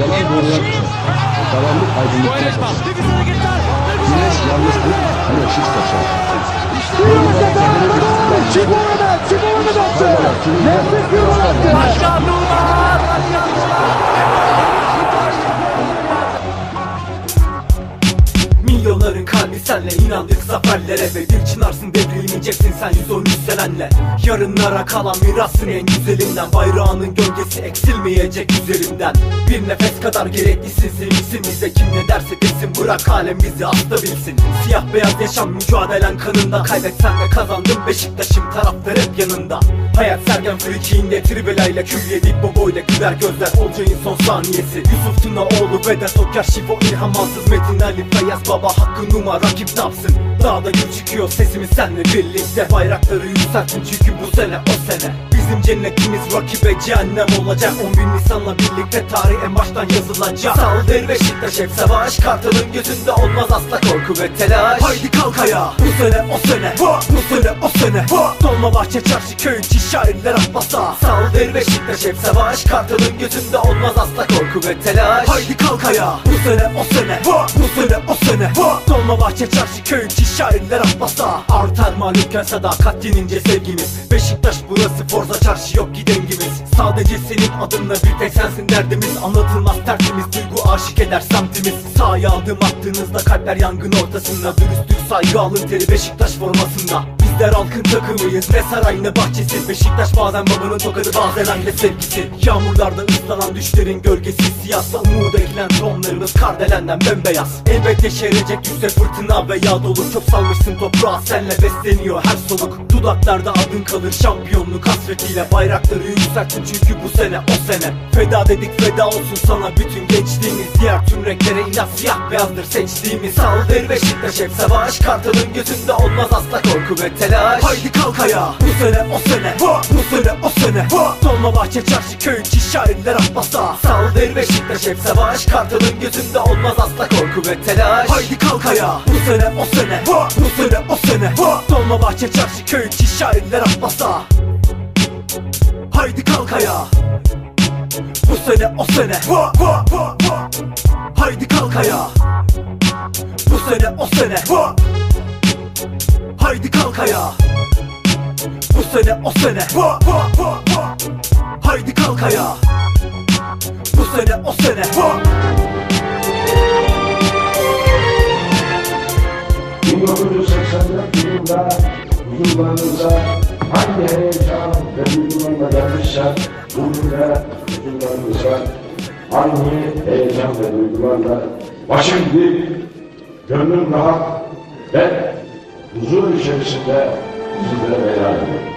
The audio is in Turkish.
Yalan doğrular Karanlık. Nefis hareketler. Nefis Güneş yalnızlık, güneş ışık saçar. Oradan attı. Nefret bir gol attı. Başkan Nurman. Senle inandık zaferlere Ve bir çınarsın devrilmeyeceksin sen 113 senenle Yarınlara kalan mirasın en güzelinden Bayrağının gölgesi eksilmeyecek üzerimden Nefes kadar gereklisin sevimsin bize. Kim ne derse desin bırak alem bizi hasta bilsin. Siyah beyaz yaşam mücadelen kanında. Kaybetsen de kazandın Beşiktaş'ım taraftar hep yanında. Hayat sergen frikiğinde tribelayla külliye dip boboyla güler gözler. Olcay'ın son saniyesi. Yusuf Tunaoğlu Vedat Okyar Şivo İlham Ansız Metin Ali Feyyaz Baba Hakkı Numa rakip ne yapsın? Dağda gül çıkıyor sesimiz senle birlikte. Bayrakları yükseltin çünkü bu sene o sene Bizim cennetimiz rakibe cehennem olacak. 10 bin Nisan'la birlikte tarih en baştan yazılacak. Saldır Beşiktaş hep savaş. Kartalın gözünde olmaz asla korku ve telaş. Haydi kalk ayağa. Bu sene o sene. Bu sene o sene. Dolmabahçe çarşı köy içi şairler atmasa Saldır Beşiktaş hep savaş. Kartalın gözünde olmaz asla korku ve telaş. Haydi kalk ayağa. Bu sene o sene. Bu sene o sene. Dolmabahçe çarşı köy içi şairler atmasa Artar mağlupken sadakat yenince sevgimiz. Beşiktaş burası Forza çarşı yok ki dengimiz. Sadece senin adınla bir tek sensin derdimiz. Anlatılmaz tertemiz duygu aşık eder semtimiz. Sahaya adım attığınızda kalpler yangın ortasında. Dürüstlük saygı alın teri Beşiktaş formasında Bizler halkın takımıyız. Ne saray ne bahçesi. Beşiktaş bazen babanın tokadı bazen anne sevgisi. Yağmurlarda ıslanan düşlerin gölgesi. Siyahsa umuda ekilen tohumlarımız kardelenden bembeyaz. Elbet yeşerecek yüksek fırtına ve yağ dolu. Çöp salmışsın toprağa senle besleniyor her soluk. Dudaklarda adın kalır şampiyonluk hasretiyle Bayrakları yükselttin çünkü bu sene o sene. Feda dedik feda olsun sana bütün gençliğimiz. Diğer tüm renklere inat siyah beyazdır seçtiğimiz. Saldır Beşiktaş hep savaş Kartalın gözünde olmaz asla korku ve telaş Haydi kalk ayağa. Bu sene o sene. Bu sene o sene. Dolmabahçe çarşı köy içi şairler atmasa Saldır Beşiktaş hep savaş Kartalın gözünde olmaz asla korku ve telaş. Haydi kalk ayağa. Bu sene o sene. Bu sene o sene. Dolmabahçe çarşı köy içi şairler atmasa Haydi kalk ayağa. Bu sene o sene. Haydi kalk ayağa. Bu sene o sene Haydi kalk ayağa. Bu sene o sene. Haydi kalk ayağa. Bu sene o sene. 1984 yılında huzurlarınıza hangi heyecan ve duygularla gelmişler bugün de huzurlarınıza hangi heyecan ve duygularla başım dik, gönlüm rahat ve huzur içerisinde sizlere helal ediyorum.